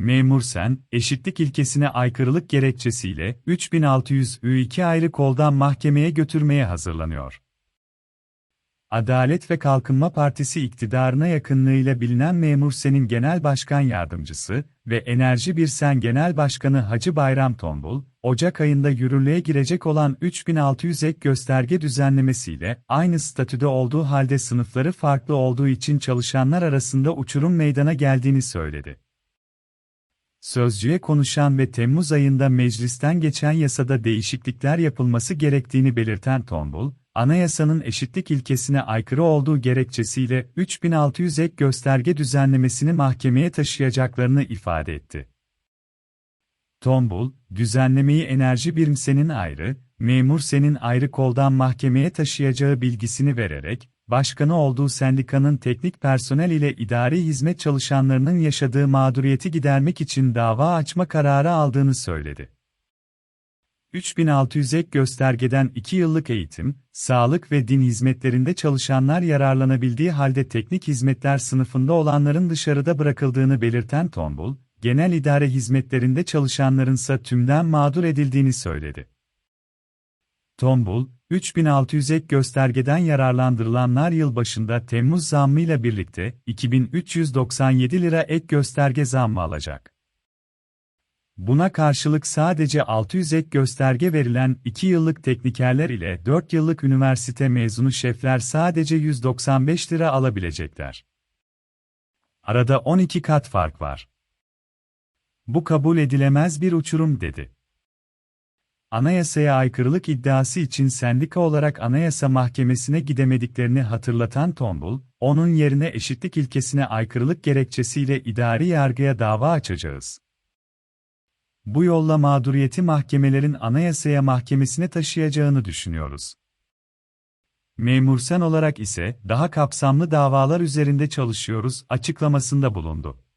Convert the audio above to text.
memur sen, eşitlik ilkesine aykırılık gerekçesiyle 3600'ü iki ayrı koldan mahkemeye götürmeye hazırlanıyor. Adalet ve Kalkınma Partisi iktidarına yakınlığıyla bilinen Memur Sen'in genel başkan yardımcısı ve Enerji Bir Sen Genel Başkanı Hacı Bayram Tombul, Ocak ayında yürürlüğe girecek olan 3600 ek gösterge düzenlemesiyle aynı statüde olduğu halde sınıfları farklı olduğu için çalışanlar arasında uçurum meydana geldiğini söyledi. Sözcüye konuşan ve Temmuz ayında meclisten geçen yasada değişiklikler yapılması gerektiğini belirten Tombul, anayasanın eşitlik ilkesine aykırı olduğu gerekçesiyle 3600 ek gösterge düzenlemesini mahkemeye taşıyacaklarını ifade etti. Tombul, düzenlemeyi enerji birimsenin ayrı, memur senin ayrı koldan mahkemeye taşıyacağı bilgisini vererek, başkanı olduğu sendikanın teknik personel ile idari hizmet çalışanlarının yaşadığı mağduriyeti gidermek için dava açma kararı aldığını söyledi. 3600 ek göstergeden 2 yıllık eğitim, sağlık ve din hizmetlerinde çalışanlar yararlanabildiği halde teknik hizmetler sınıfında olanların dışarıda bırakıldığını belirten Tombul, genel idare hizmetlerinde çalışanlarınsa tümden mağdur edildiğini söyledi. Tombul, 3600 ek göstergeden yararlandırılanlar yılbaşında Temmuz zammıyla birlikte 2397 lira ek gösterge zammı alacak. Buna karşılık sadece 600 ek gösterge verilen 2 yıllık teknikerler ile 4 yıllık üniversite mezunu şefler sadece 195 lira alabilecekler. Arada 12 kat fark var. Bu kabul edilemez bir uçurum dedi. Anayasaya aykırılık iddiası için sendika olarak Anayasa Mahkemesi'ne gidemediklerini hatırlatan Tombul, onun yerine eşitlik ilkesine aykırılık gerekçesiyle idari yargıya dava açacağız. Bu yolla mağduriyeti mahkemelerin Anayasaya Mahkemesi'ne taşıyacağını düşünüyoruz. Memursen olarak ise daha kapsamlı davalar üzerinde çalışıyoruz açıklamasında bulundu.